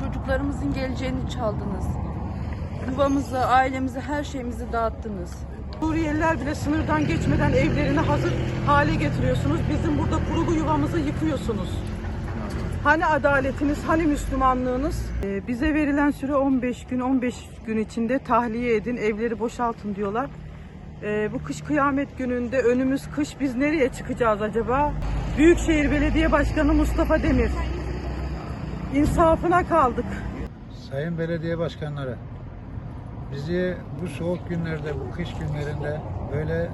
Çocuklarımızın geleceğini çaldınız. Yuvamızı, ailemizi, her şeyimizi dağıttınız. Suriyeliler bile sınırdan geçmeden evlerini hazır hale getiriyorsunuz. Bizim burada kurulu yuvamızı yıkıyorsunuz. Hani adaletiniz, hani Müslümanlığınız? Ee, bize verilen süre 15 gün, 15 gün içinde tahliye edin, evleri boşaltın diyorlar. Ee, bu kış kıyamet gününde önümüz kış biz nereye çıkacağız acaba? Büyükşehir Belediye Başkanı Mustafa Demir. İnsafına kaldık. Sayın belediye başkanları, bizi bu soğuk günlerde, bu kış günlerinde böyle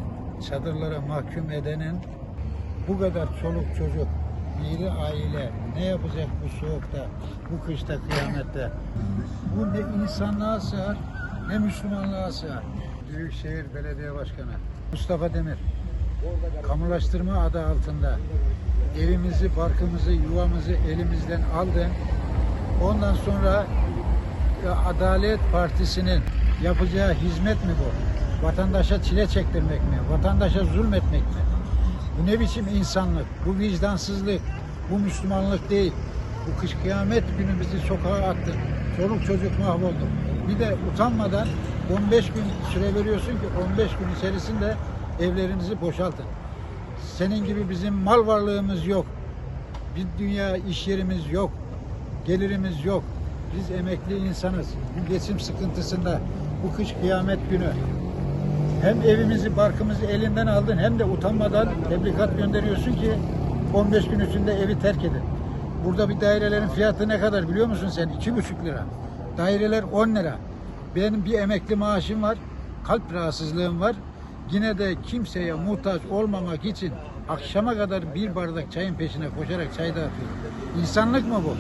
çadırlara mahkum edenin bu kadar çoluk çocuk, bir aile ne yapacak bu soğukta, bu kışta, kıyamette? Bu ne insanlığa sığar, ne Müslümanlığa sığar. Büyükşehir Belediye Başkanı Mustafa Demir, kamulaştırma adı altında evimizi, barkımızı, yuvamızı elimizden aldın. Ondan sonra ya, Adalet Partisi'nin yapacağı hizmet mi bu? Vatandaşa çile çektirmek mi? Vatandaşa zulmetmek mi? Bu ne biçim insanlık? Bu vicdansızlık. Bu Müslümanlık değil. Bu kış kıyamet günü bizi sokağa attı. Çoluk çocuk mahvoldu. Bir de utanmadan 15 gün süre veriyorsun ki 15 gün içerisinde evlerinizi boşaltın. Senin gibi bizim mal varlığımız yok. Bir dünya iş yerimiz yok. Gelirimiz yok. Biz emekli insanız. Geçim sıkıntısında bu kış kıyamet günü hem evimizi barkımızı elinden aldın hem de utanmadan tebligat gönderiyorsun ki 15 gün içinde evi terk edin. Burada bir dairelerin fiyatı ne kadar biliyor musun sen? 2,5 lira. Daireler 10 lira. Benim bir emekli maaşım var. Kalp rahatsızlığım var. Yine de kimseye muhtaç olmamak için akşama kadar bir bardak çayın peşine koşarak çay dağıtıyorum. İnsanlık mı bu?